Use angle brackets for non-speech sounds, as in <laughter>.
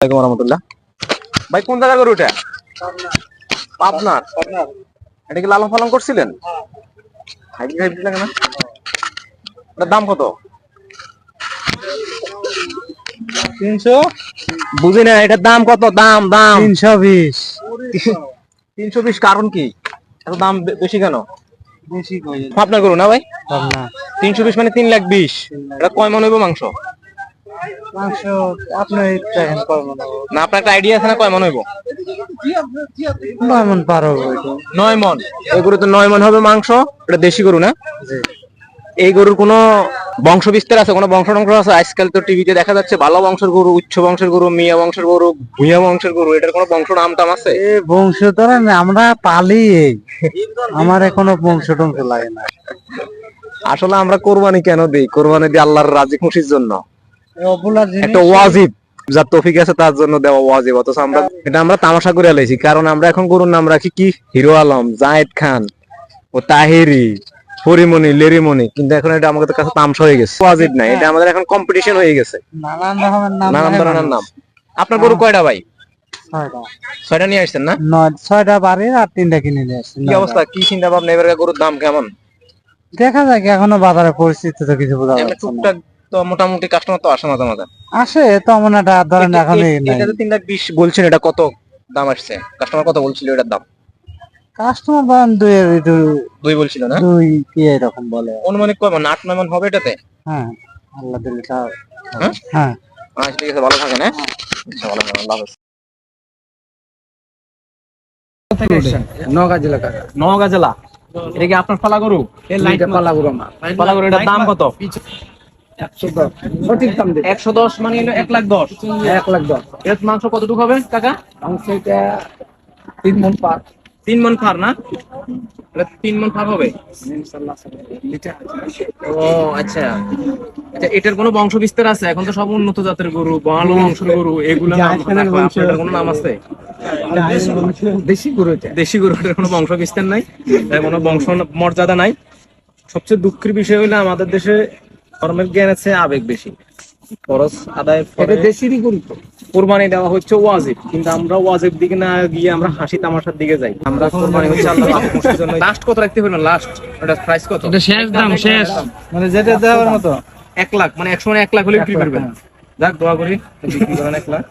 আসসালামাইকুম রহমতুল্লাহ। ভাই কোন জায়গা করে ওটা পাবনার। এটা কি লালন পালন করছিলেন? হাইব্রিড হাইব্রিড লাগে না। এটার দাম কত? তিনশো? বুঝি না এটার দাম কত? দাম দাম। তিনশো বিশ। তিনশো বিশ কারণ কি? এত দাম বে- বেশি কেন? আপনার করুন না ভাই? তিনশো বিশ মানে তিন লাখ বিশ। এটা কয় মন হইব মাংস? মাংস আপনার দেখেন করব না না আপনার একটা আইডিয়া আছে না কয় মন হইব? নয় মন পার হবে নয় মন। এই গরু তো নয় মন হবে মাংস এটা দেশি গরু না? এই গরুর কোনো বংশ বিস্তার আছে? কোনো বংশ টংশ আছে? আজকাল তো টিভিতে দেখা যাচ্ছে ভালো বংশের গরু উচ্চ বংশের গরু মিয়া বংশের গরু ভুইয়া বংশের গরু এটার কোনো বংশ নাম টাম আছে? বংশ ধরে আমরা পালি আমার এখনও বংশ টংশ লাগে না। আসলে আমরা কোরবানি কেন দেই? কোরবানি দিই আল্লাহর রাজি খুশির জন্য। একটা ওয়াজিব যার তফিক আছে তার জন্য দেওয়া ওয়াজিব অথচ আমরা এটা আমরা তামাশা করে কারণ আমরা এখন গরুর নাম রাখি কি? হিরো আলম জায়েদ খান ও তাহেরি লেরিমণি কিন্তু এখন এটা আমাদের কাছে তামসা হয়ে গেছে। ওয়াজিব এটা আমাদের এখন কম্পিটিশন হয়ে গেছে। নানান রকমের নাম নানান ধরনের নাম। আপনার গরু কয়টা ভাই? ছয়টা। ছয়টা নিয়ে আসছেন না? ছয়টা বাড়ির আর তিনটা কিনে নিয়ে আসছি কি অবস্থা? কি চিন্তা ভাবনা এবার গরুর দাম কেমন? দেখা যাক এখনও বাজারের পরিস্থিতি তো কিছু বোঝা যাচ্ছে না। তো মোটামুটি কাস্টমার তো আসে মাঝে মাঝে। আসে তেমন একটা ধরেন এখন এটা তো তিন লাখ বিশ বলছেন এটা কত দাম আসছে? কাস্টমার কত বলছিল এটার দাম? কাস্টমার ধরেন দুই একটু দুই বলছিল না? দুই কি এরকম বলে। অনুমানিক কয় মন? আট নয় মন হবে এটাতে? হ্যাঁ আল্লাহ দিলে তা হ্যাঁ? হ্যাঁ। আচ্ছা ঠিক আছে ভালো থাকেন হ্যাঁ। আচ্ছা ভালো থাকেন আল্লাহ হাফেজ। নগাঁ জেলা নওগাঁ জেলা। এটা কি আপনার পালা গরু এটা পালাগুড়া মা পালা গরু এটার দাম কত? সঠিক দাম দেবে। একশো দশ মানে হলো এক লাখ দশ। এক লাখ দশ। এর মাংস কতটুকু হবে কাকা? মাংস এটা তিন মন পার। তিন মন ফার না? তিন মন ফার হবে? ও আচ্ছা। আচ্ছা এটার কোনো বংশ বিস্তার আছে? এখন তো সব উন্নত জাতের গরু ভালো বংশের গরু এগুলো কোনো নাম আছে? দেশি গরু দেশি গরুটার কোনো বংশ বিস্তার নাই কোনো বংশ মর্যাদা নাই? সবচেয়ে দুঃখের বিষয় হলো আমাদের দেশে ধর্মের জ্ঞান আছে আবেগ বেশি। খরচ আদায়ের পরে দেশিরই গরু তো কোরবানি দেওয়া হচ্ছে ওয়াজিব কিন্তু আমরা ওয়াজিব দিকে না গিয়ে আমরা হাসি তামাশার দিকে যাই। আমরা কোরবানি হচ্ছে আল্লাহ খুশির <laughs> জন্য। লাস্ট কত রাখতে হবে লাস্ট এটা প্রাইস কত? এটা শেষ দাম শেষ। মানে যেটা দেওয়ার মতো। এক লাখ মানে একশো মানে এক লাখ হলে বিক্রি করবেন। যাক দোয়া করি। বিক্রি করেন এক লাখ।